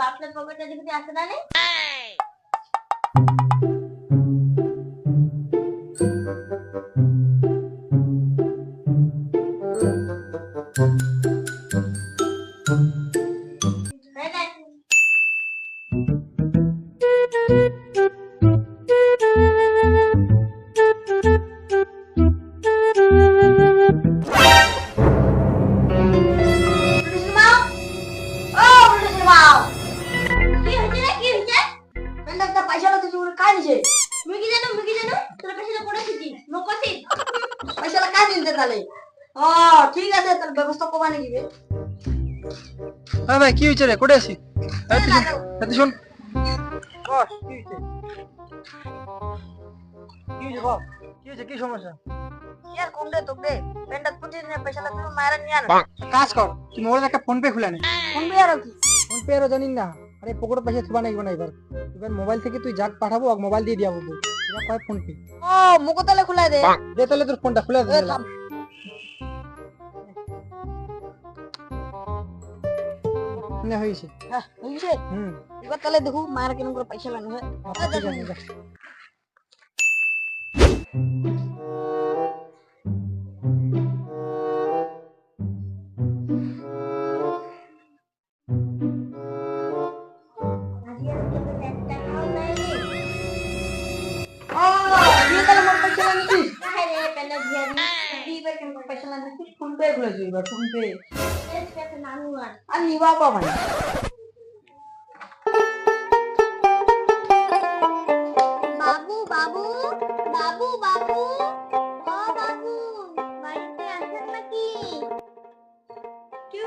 বাপলের পকেটে দেখি আছে না দেখ। পুলিশ মুই কি জানো মুই কি জানো? তোর কাছে পড়ে এসেছি পয়সাটা কাজ দিতে তাহলে। ও ঠিক আছে তাহলে ব্যবস্থা কবা নাকি বে? হ্যাঁ ভাই কি হয়েছে রে? কোটে আছি শোন, বস কি হয়েছে কি বল কি হয়েছে কি সমস্যা? কম দে তোকে নিয়ে মায়েরা নিয়ে আনো। কাজ কর তুই মোবাইল একটা ফোন পে খুলে নে। কোন বে আর কি? ফোন পে আরও জানিস না। আরে পকেট পয়সা থুবা না এবার। এবার মোবাইল থেকে তুই যাক পাঠাবো আর মোবাইল দিয়ে দিয়াবো তুই এবার কয় ফোন পে ও মুকো তাহলে খুলাই দে। দে তাহলে তোর ফোনটা খুলে দে। না হয়েছে। হ্যাঁ বুঝছে হুম। এবার তাহলে দেখো মায়ের কেমন করে পয়সা লানো হয় বাবু বাবু বাবু বাবু ও বাবু বাড়িতে আছেন নাকি? কি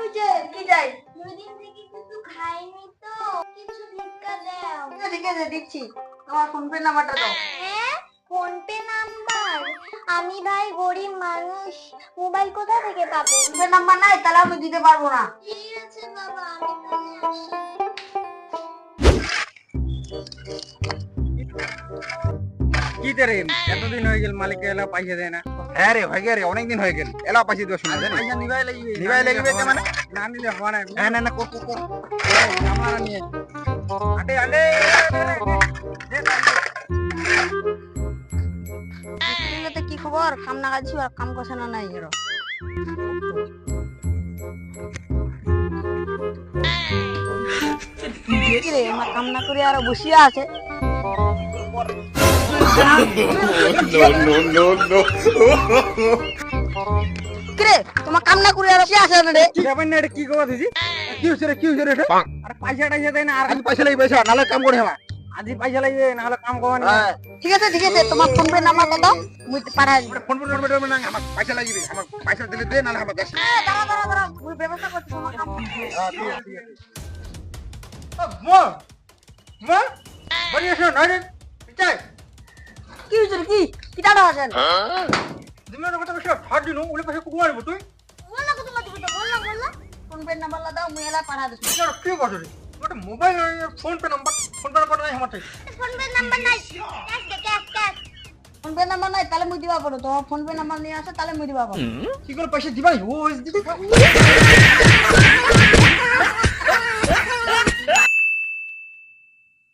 থেকে কিছু খাইনি তো কিছু ভিক্ষা দাও। ঠিক আছে দিচ্ছি তোমার ফোন পে নাম্বারটা দাও। হ্যাঁ ফোন পে নাম্বার আমি ভাই গরিব মানুষ। মোবাইল কোথা থেকে পাবো? ফোন নাম্বার নাই তাহলে আমি দিতে পারব না। ঠিক আছে বাবা আমি তাহলে আসি। কি রে? এতদিন হয়ে গেল মালিক এলা পয়সা দেয় না। হ্যাঁ রে হয়ে গেল অনেক দিন হয়ে গেল। এলা পয়সা দিও শোনা জানি পয়সা নিবাই লাগবে। নিবাই লাগবে কে মানে? না নিলে হবে না। হ্যাঁ না না কর কর আমার নিয়ে আটে আলে খবর? কাম না কাজছি আর কাম করছে না নাই এর কি রে আমার কাম না করে আর বসিয়া আছে? কি রে তোমার কাম না করে আর বসিয়া আছে না রে? যাবেন না এটা? কি কথা দিছি কি হচ্ছে রে? কি হচ্ছে রে এটা? আরে পয়সা টাইসা দেয় না আর খালি পয়সা লাগবে পয়সা। নালে কাম করে হবা আজি পয়সা লাগবে নাহলে কাম করবা না। ঠিক আছে ঠিক আছে তোমার ফোন পে নাম্বার দাও মুই দিব ফোন ফোন ফোন ফোন না আমার পয়সা লাগবে আমার পয়সা দিলে দে নাহলে আমার দেখ দাঁড়া দাঁড়া দাঁড়া মুই ব্যবস্থা করছি তোমার কাম মা মা বাড়ি এসো না রে চাই কি হইছে কি? কি দাঁড়া আছেন? দিনের কথা বেশি ছাড় দিন ওলে পাশে কুকুর মারবো তুই। বললা কত মাটি বললা বললা বললা ফোন পে নাম্বার দাও মুই এলা পাঠা দিছি। কি কথা রে? ওটা mobile PhonePe number PhonePe number নাই ফোন পে নাম্বার নাই। ক্যাশ দে ক্যাশ ক্যাশ ফোন তাহলে মুই দিবা পারো। তো ফোন পে নাম্বার নিয়ে আসে তাহলে মুই দিবা পারো। কি করে পয়সা দিবা ও